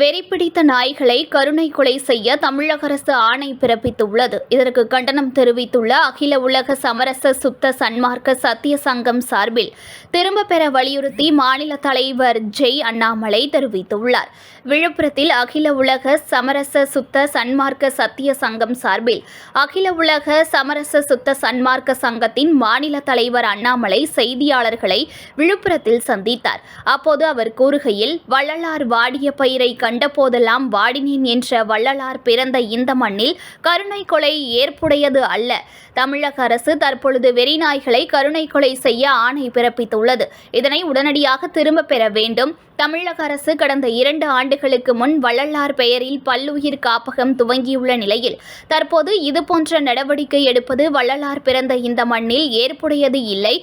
வெறிப்பிடித்த நாய்களை கருணை கொலை செய்ய தமிழக அரசு ஆணை பிறப்பித்துள்ளது. இதற்கு கண்டனம் தெரிவித்துள்ள அகில உலக சமரச சுத்த சன்மார்க்க சத்திய சங்கம் சார்பில் திரும்ப பெற வலியுறுத்தி மாநில தலைவர் ஜெய் அண்ணாமலை தெரிவித்துள்ளார். விழுப்புரத்தில் அகில உலக சமரச சுத்த சன்மார்க்க சத்திய சங்கம் சார்பில் அகில உலக சமரச சுத்த சன்மார்க்க சங்கத்தின் மாநில தலைவர் அண்ணாமலை செய்தியாளர்களை விழுப்புரத்தில் சந்தித்தார். அப்போது அவர் கூறுகையில் வள்ளலார் வாடிய பயிரை கண்டபோதெல்லாம் வாடினேன் என்ற வள்ளலார் பிறந்த இந்த மண்ணில் கருணை கொலை ஏற்புடையது அல்ல. தமிழக அரசு தற்பொழுது வெறிநாய்களை கருணை கொலை செய்ய ஆணை பிறப்பித்துள்ளது. இதனை உடனடியாக திரும்ப பெற வேண்டும். தமிழக அரசு கடந்த இரண்டு ஆண்டுகளுக்கு முன் வள்ளலார் பெயரில் பல்லுயிர் காப்பகம் துவங்கியுள்ள நிலையில் தற்போது இதுபோன்ற நடவடிக்கை எடுப்பது வள்ளலார் பிறந்த இந்த மண்ணில் ஏற்புடையது இல்லை.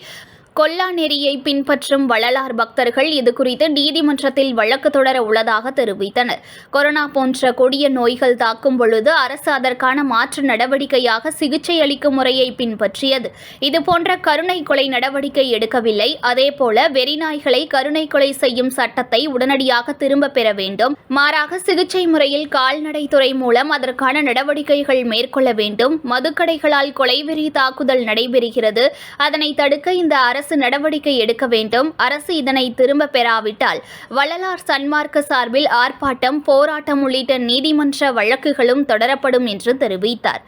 கொல்லா நெறியை பின்பற்றும் வள்ளலார் பக்தர்கள் இது குறித்து நீதிமன்றத்தில் வழக்கு தொடர உள்ளதாக தெரிவித்தனர். கொரோனா போன்ற கொடிய நோய்கள் தாக்கும் பொழுது அரசு அதற்கான மாற்று நடவடிக்கையாக சிகிச்சை அளிக்கும் முறையை பின்பற்றியது. இதுபோன்ற கருணை கொலை நடவடிக்கை எடுக்கவில்லை. அதேபோல வெறிநாய்களை கருணை கொலை செய்யும் சட்டத்தை உடனடியாக திரும்ப பெற வேண்டும். மாறாக சிகிச்சை முறையில் கால்நடைத்துறை மூலம் அதற்கான நடவடிக்கைகள் மேற்கொள்ள வேண்டும். மதுக்கடைகளால் கொலைவெறி தாக்குதல் நடைபெறுகிறது. அதனை தடுக்க இந்த அரசு அரசு நடவடிக்கை எடுக்க வேண்டும். அரசு இதனை திரும்ப பெறாவிட்டால் வள்ளலார் சன்மார்க்க சார்பில் ஆர்ப்பாட்டம் போராட்டம் உள்ளிட்ட நீதிமன்ற வழக்குகளும் தொடரப்படும் என்று தெரிவித்தார்.